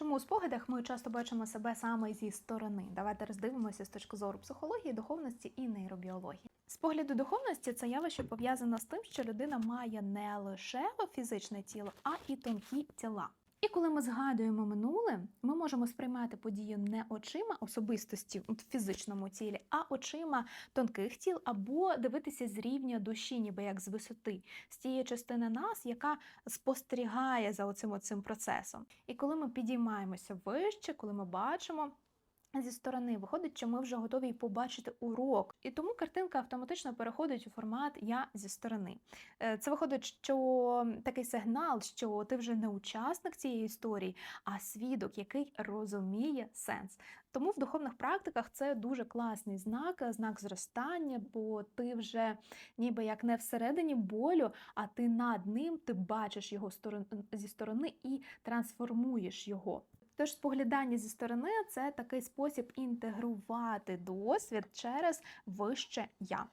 Чому у спогадах ми часто бачимо себе саме зі сторони? Давайте роздивимося з точки зору психології, духовності і нейробіології. З погляду духовності це явище пов'язано з тим, що людина має не лише фізичне тіло, а і тонкі тіла. І коли ми згадуємо минуле, ми можемо сприймати подію не очима особистості в фізичному тілі, а очима тонких тіл, або дивитися з рівня душі, ніби як з висоти, з тієї частини нас, яка спостерігає за оцим оцим процесом. І коли ми підіймаємося вище, коли ми бачимо. Зі сторони виходить, що ми вже готові побачити урок, і тому картинка автоматично переходить у формат я зі сторони. Е, Це виходить, що такий сигнал, що ти вже не учасник цієї історії, а свідок, який розуміє сенс. Тому в духовних практиках це дуже класний знак, знак зростання, бо ти вже ніби як не всередині болю, а ти над ним, ти бачиш його зі сторони і трансформуєш його. Тож споглядання зі сторони це такий спосіб інтегрувати досвід через вище я.